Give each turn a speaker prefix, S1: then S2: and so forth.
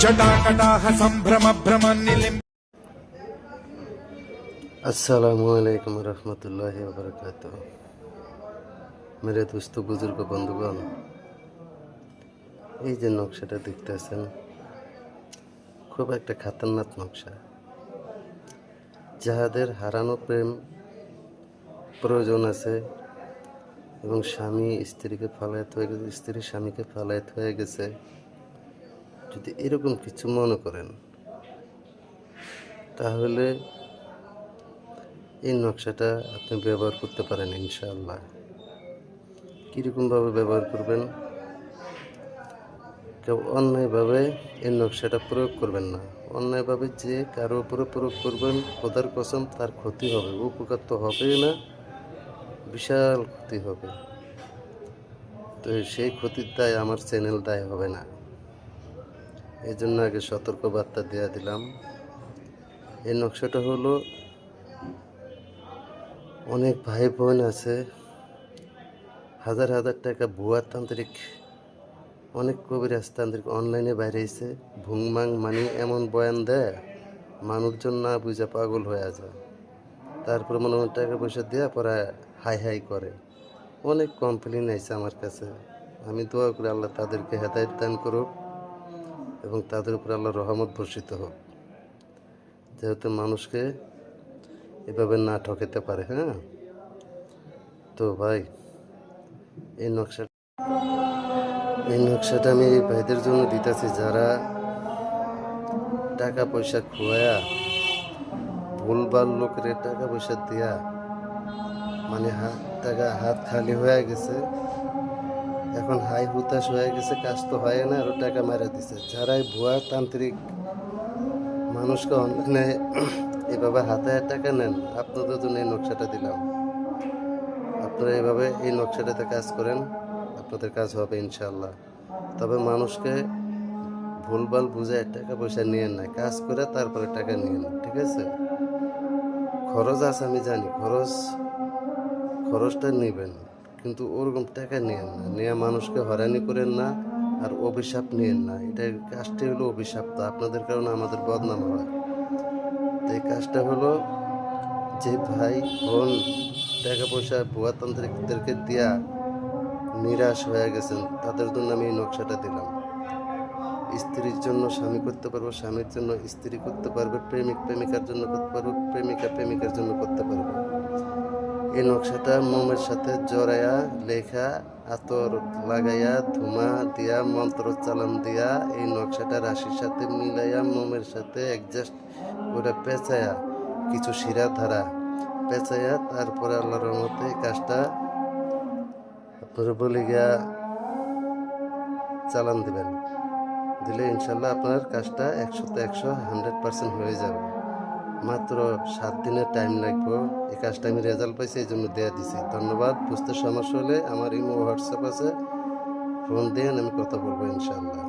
S1: जटाकटाह सम्भ्रम भ्रम निलिम्
S2: আসসালামু আলাইকুম রহমতুল্লাহ বরকাত মেরে দোস্ত বুজুর্গ বন্ধুগণ এই যে নকশাটা দেখতেছেন খুব একটা খাতারনাক নকশা যাহাদের হারানো প্রেম প্রয়োজন আছে এবং স্বামী স্ত্রীকে ফালায়ত হয়ে গেছে স্ত্রী স্বামীকে ফালায়ত হয়ে গেছে যদি এরকম কিছু মনে করেন, তাহলে এই নকশাটা আপনি ব্যবহার করতে পারেন ইনশাআল্লাহ। কীরকমভাবে ব্যবহার করবেন? কেউ অন্যায়ভাবে এই নকশাটা প্রয়োগ করবেন না। অন্যায়ভাবে যে কারও উপরে প্রয়োগ করবেন, খোদার কসম তার ক্ষতি হবে, উপকার তো হবেই না, বিশাল ক্ষতি হবে। তো সেই ক্ষতির দায় আমার চ্যানেল দায় হবে না। এই জন্য আগে সতর্ক বার্তা দেওয়া দিলাম। এই নকশাটা হলো, অনেক ভাই বোন আছে, হাজার হাজার টাকা ভুয়া তান্ত্রিক, অনেক কবিরাজ তান্ত্রিক অনলাইনে বাইরেছে। ভুংমাং মানি এমন বয়ান দেয়, মানুষজন না বুঝা পাগল হয়ে যায়। তারপর মনে মনে টাকা পয়সা দেওয়া পরে হাই হাই করে। অনেক কমপ্লেন আছে আমার কাছে। আমি দোয়া করি আল্লাহ তাদেরকে হেদায়ত দান করুক। এবং তাদের উপর আল্লাহ রহমত বর্ষিত হোক। যেহেতু মানুষকে এভাবে না ঠকাতে পারে হ্যাঁ? তো ভাই, এই নকশা এই নকশাটা আমি ভাইদের জন্য দিতেছি। যারা টাকা পয়সা খোয়া ভুলভাল লোকের টাকা পয়সা দেয়া মানে হাত টাকা হাত খালি হয়ে গেছে এখন হাই হুতাশ হয়ে গেছে, কাজ তো হয় না, আরও টাকা মারা দিছে। যারাই ভুয়া তান্ত্রিক মানুষকে অনলাইনে এভাবে হাতে টাকা নেন, আপনাদের জন্য এই নকশাটা দিলাম। আপনারা এভাবে এই নকশাটাতে কাজ করেন, আপনাদের কাজ হবে ইনশাল্লাহ তবে মানুষকে ভুলভাল বুঝায় টাকা পয়সা নিয়েন না, কাজ করে তারপরে টাকা নিয়েন, ঠিক আছে? খরচ আছে আমি জানি, খরচ, খরচটা নেবেন। কিন্তু ওরকম টাকা নিয়েন না। নিয়ে মানুষকে হয়রানি করেন না আর অভিশাপ নিয়েন না। এটা কাজটি হলো অভিশাপ, তো আপনাদের কারণে আমাদের বদনাম হয়। তো এই কাজটা হলো যে ভাই বোন টাকা পয়সা ভুয়া তান্ত্রিকদেরকে দিয়া নিরাশ হয়ে গেছেন, তাদের জন্য আমি এই নকশাটা দিলাম। স্ত্রীর জন্য স্বামী করতে পারব, স্বামীর জন্য স্ত্রী করতে পারবে প্রেমিক প্রেমিকার জন্য করতে পারব প্রেমিকা প্রেমিকার জন্য করতে পারবে। এই নকশাটা মোমের সাথে জড়াইয়া লেখা, আতর লাগাইয়া, ধুমা দিয়া, মন্ত্র চালান দিয়া এই নকশাটা রাশির সাথে মিলাইয়া মোমের সাথে অ্যাডজাস্ট করে পেঁচাইয়া কিছু শিরা ধারা পেঁচাইয়া তারপরে আল্লাহর মতে কাজটা আপনারা বলে গিয়া চালান দিবেন। দিলে ইনশাল্লাহ আপনার কাজটা একশোতে একশো হান্ড্রেড পার্সেন্ট হয়ে যাবে। মাত্র সাত দিনের টাইম লাগবে। এই কাজটা আমি রেজাল্ট পাইছি, এই জন্য দেওয়া দিছি। ধন্যবাদ, বুঝতে সমস্যা হলে আমার ইমো হোয়াটসঅ্যাপ আছে। ফোন দেন, আমি কথা বলব ইনশাল্লাহ